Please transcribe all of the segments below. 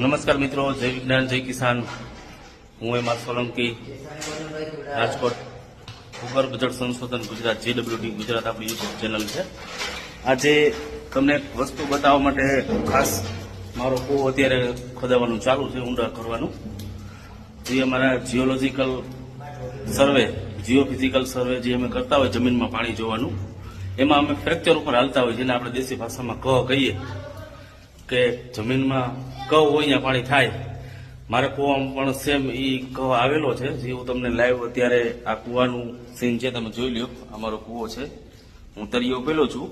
નમસ્કાર મિત્રો, જય વિજ્ઞાન, જય કિસાન. હું એમાં સોલંકી, રાજકોટ, ભૂગર્ભ જળ સંશોધન ગુજરાત, જેડબ્લ્યુડી ગુજરાત, આપણી યુટ્યુબ ચેનલ છે. આજે તમને વસ્તુ બતાવવા માટે ખાસ મારો કૂવો અત્યારે ખોદાવાનું ચાલુ છે, ઊંડા કરવાનું. જે અમારા જીઓલોજીકલ સર્વે જીઓફિઝિકલ સર્વે જે અમે કરતા હોય, જમીનમાં પાણી જોવાનું, એમાં અમે ફ્રેક્ચર ઉપર હાલતા હોય, જેને આપણે દેશી ભાષામાં કહ કહીએ. કે જમીનમાં કવ હોય અહીંયા પાણી થાય. મારે કૂવામાં પણ સેમ એ કવ આવેલો છે. જે હું તમને લાઈવ અત્યારે આ કૂવાનું સીન છે તમે જોઈ લ્યો. અમારો કૂવો છે. હું તરિયો પેલો છું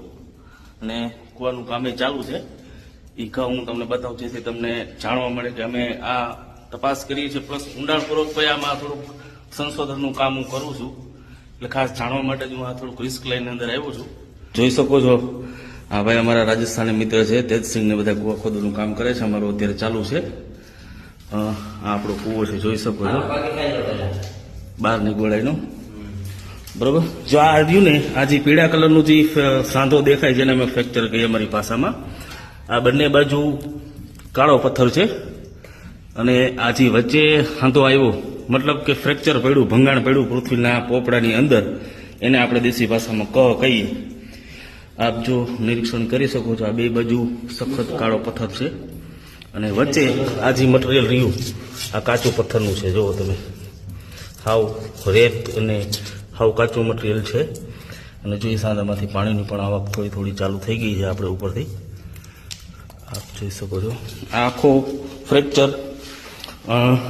અને કૂવાનું કામે ચાલુ છે. એ કવ હું તમને બતાવું જેથી તમને જાણવા મળે કે અમે આ તપાસ કરીએ છીએ. પ્લસ ઊંડાણપૂર્વક પછી આમાં થોડુંક સંશોધનનું કામ હું કરું છું. એટલે ખાસ જાણવા માટે જ હું આ થોડુંક રિસ્ક લઈને અંદર આવ્યો છું. જોઈ શકો છો. આ ભાઈ અમારા રાજસ્થાની મિત્ર છે તેજસિંહ ને બધા કુવા ખોદવાનું કામ કરે છે. અમારું અત્યારે ચાલુ છે. આ આપણો કુવો છે જોઈ શકો છો. બહાર નીકળાયનો. બરોબર? જો આ આવ્યું ને આ જે પીળા કલરનું જે સાંધો દેખાય જેને અમે ફ્રેક્ચર કહીએ અમારી ભાષામાં આ બંને બાજુ કાળો પથ્થર છે. અને આ જે વચ્ચે સાંધો આવ્યો મતલબ કે ફ્રેક્ચર પડ્યું ભંગાણ પડ્યું પૃથ્વીના પોપડાની અંદર એને આપણે દેશી ભાષામાં ક કહીએ. આપ જો નિરીક્ષણ કરી શકો છો, આ બે બાજુ સખત કાળો પથ્થર છે. અને વચ્ચે આ જે મટીરિયલ રહ્યું, આ કાચું પથ્થરનું છે, જુઓ તમે. હાવ રેત અને હાવ કાચું મટીરિયલ છે. અને જો એ સાંધામાંથી પાણીની પણ આવક થોડી થોડી ચાલુ થઈ ગઈ છે આપણે ઉપરથી. આપ જોઈ શકો છો. આ આખો ફ્રેક્ચર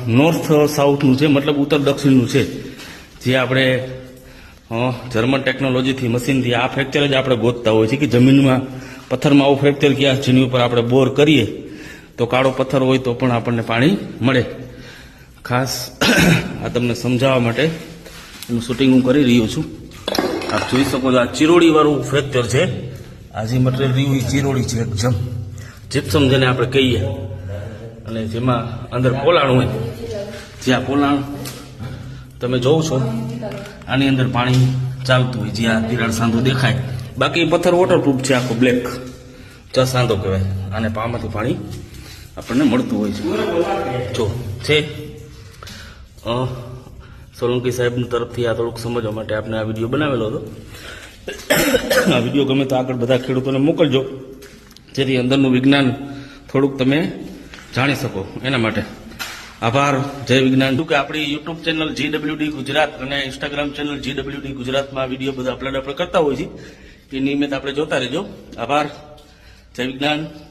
નોર્થ સાઉથનું છે, મતલબ ઉત્તર દક્ષિણનું છે. જે આપણે જર્મન ટેકનોલોજીથી મશીનથી આ ફ્રેક્ચર જ આપણે ગોતતા હોય છે કે જમીનમાં પથ્થરમાં આવું ફ્રેક્ચર ક્યાં જેની ઉપર આપણે બોર કરીએ તો કાળો પથ્થર હોય તો પણ આપણને પાણી મળે. ખાસ આ તમને સમજાવવા માટે એનું શૂટિંગ હું કરી રહ્યો છું. આપ જોઈ શકો છો આ ચીરોડીવાળું ફ્રેક્ચર છે. આ જે મટીરિયલ રહ્યું એ ચીરોડી છે એકદમ. જીપ્સમ જેને આપણે કહીએ. અને જેમાં અંદર પોલાણ હોય. જે આ પોલાણ તમે જોવો છો આની અંદર પાણી ચાલતું હોય, જે આ તિરાડ સાંધો દેખાય. બાકી પથ્થર વોટરપ્રૂફ છે, આખો બ્લેક ચાંધો કહેવાય. અને પામાંથી પાણી આપણને મળતું હોય છે. જો, છે. સોલંકી સાહેબ તરફથી આ થોડુંક સમજવા માટે આપણે આ વીડિયો બનાવેલો હતો. આ વીડિયો ગમે તો આગળ બધા ખેડૂતોને મોકલજો. જેથી અંદરનું વિજ્ઞાન થોડુંક તમે જાણી શકો એના માટે. આભાર. જય વિજ્ઞાન. કે આપણી યુટ્યુબ ચેનલ જીડબ્લ્યુડી ગુજરાત અને ઇન્સ્ટાગ્રામ ચેનલ જીડબ્લ્યુડી ગુજરાતમાં વીડિયો બધા અપલોડ આપણે કરતા હોય છે એ નિયમિત આપણે જોતા રહેજો. આભાર. જય વિજ્ઞાન.